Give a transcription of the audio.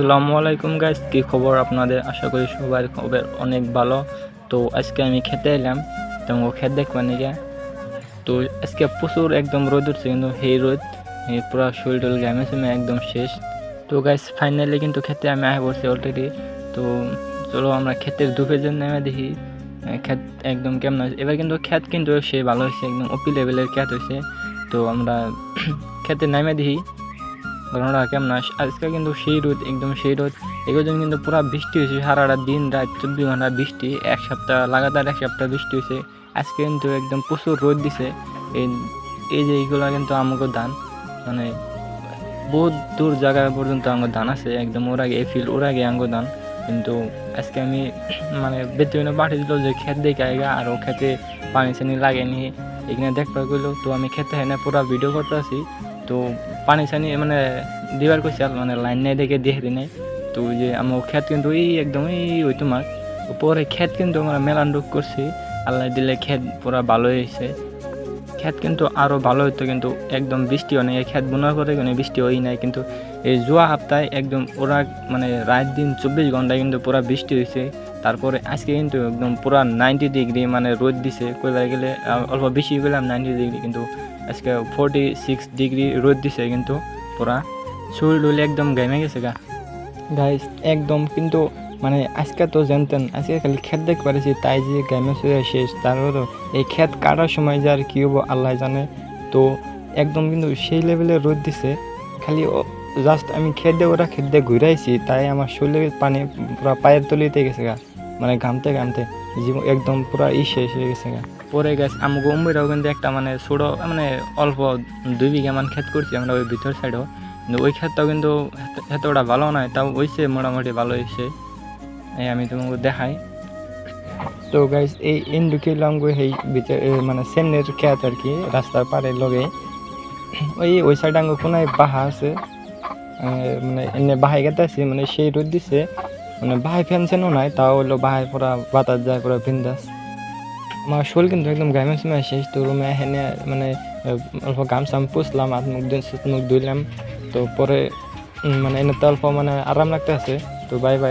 আসসালামু আলাইকুম গাইস কি খবর আপনাদের? আশা করি সবার খবর অনেক ভালো। তো আজকে আমি খেতে এলাম তোমাকে খেত দেখবেন নাকি তো আজকে প্রচুর একদম রোদ উঠছে, কিন্তু সেই রোদ পুরো শরীর টল ঘামে চুমে একদম শেষ। তো গাইস ফাইনালি কিন্তু খেতে আমি আয় পড়ছি অলরেডি তো চলো আমরা ক্ষেতের দুপে যে নেমে দেখি ক্ষেত একদম কেমন হয়েছে। এবার কিন্তু ক্ষেত কিন্তু সে ভালো হয়েছে, একদম অপি লেভেলের ক্ষেত হয়েছে। তো আমরা ক্ষেতে নেমে দেখি। ঘটনাটা কেমন আস- আজকে কিন্তু সেই রোদ, একদম সেই রোদ। এগুলো কিন্তু পুরো বৃষ্টি হয়েছে, সারাটা দিন রাত চব্বিশ ঘণ্টা বৃষ্টি, এক সপ্তাহ, লাগাতার এক সপ্তাহ বৃষ্টি হয়েছে। আজকে কিন্তু একদম প্রচুর রোদ দিছে। এই এই যে এইগুলো কিন্তু আমাকে ধান মানে বহুত দূর জায়গা পর্যন্ত আমার ধান আছে, একদম ওর আগে এই ফিল্ড ওর আগে আঙ্গ ধান। কিন্তু আজকে আমি মানে বেতনে পাঠিয়ে দিল যে খেত দেখে আইগা, আর ও খেতে পানি চানি লাগেনি। এখানে দেখবার গেলো তো আমি খেতে হয় না পুরো ভিডিও করতে আছি তো পানি সানি মানে দিবার কইছে মানে লাইন নাই দেখে দিয়ে নাই। তো যে আমার খেত কিন্তু এই একদম এই ওই তোমার পরে খেত কিন্তু আমরা মেলান রোগ করছি আল্লাহ দিলে খেত পুরা ভালো হয়েছে খেত কিন্তু আরও ভালো হতো কিন্তু একদম বৃষ্টি হয় নাই। খেত বোনা করে কোনো বৃষ্টি হয় নাই, কিন্তু এই জোয়া সপ্তাহে একদম ওরা মানে রাত দিন চব্বিশ ঘন্টায় কিন্তু পুরা বৃষ্টি হয়েছে তারপরে আজকে কিন্তু একদম পুরা নাইনটি ডিগ্রি মানে রোদ দিছে। কইবার গেলে অল্প বেশি গেলাম নাইনটি ডিগ্রি কিন্তু আজকে ফোরটি সিক্স ডিগ্রি রোদ দিছে কিন্তু পুরা। শরীর একদম ঘেমে গেছে গা। গাইস একদম কিন্তু মানে আজকে তো জানতেন, আজকে খালি ক্ষেত দেখতে পারেছি, তাই যে গ্রামে শুয়ে শেষ। তারপরও এই খেত কাটার সময় যে আর কী হব, আল্লাহ জানে। তো একদম কিন্তু সেই লেভেলে রোদ দিছে। খালি জাস্ট আমি খেত ওরা খেত দিয়ে ঘুরাইছি তাই আমার শরীরের পানি পুরো পায়ের তলিতে গেছে গা। মানে ঘামতে ঘামতে জীবন একদম পুরো ই শেষ হয়ে গেছে গা। পরে গেছে আমাকে উম্বিরাও কিন্তু একটা মানে ছোটো মানে অল্প দুই বিঘা মান ক্ষেত করছি আমরা ওই ভিতর সাইডও কিন্তু ওই ক্ষেতটাও কিন্তু এত- এতটা ভালো নয়, তাও হয়েছে মোটামুটি ভালো হয়েছে এই আমি তোমাকে দেখাই। তো গাইস এই ইন্ডুকে লঙ্গ এই ভিতরে মানে সেনের ক্ষেত আর কি, রাস্তার পাড়ে লগে। ওই ওই সাইড আঙ্গ কোনায় বাহা আছে। মানে এনে বাহাই গেতে আছে মানে সেই রোদ দিছে। মানে বাহাই ফেনছেনও নাই, তাও হলো বাহাই পুরা বাতাস যায়, পুরা বিন্দাস। আমার শোল কিন্তু একদম গামে সময় শেষ, তো রুমে হেনে মানে অল্প গাম সাম পুষলাম হাত মুখ দিন মুখ ধুইলাম। তো পরে মানে এনে তো অল্প মানে আরাম লাগতে আছে তো বাই বাই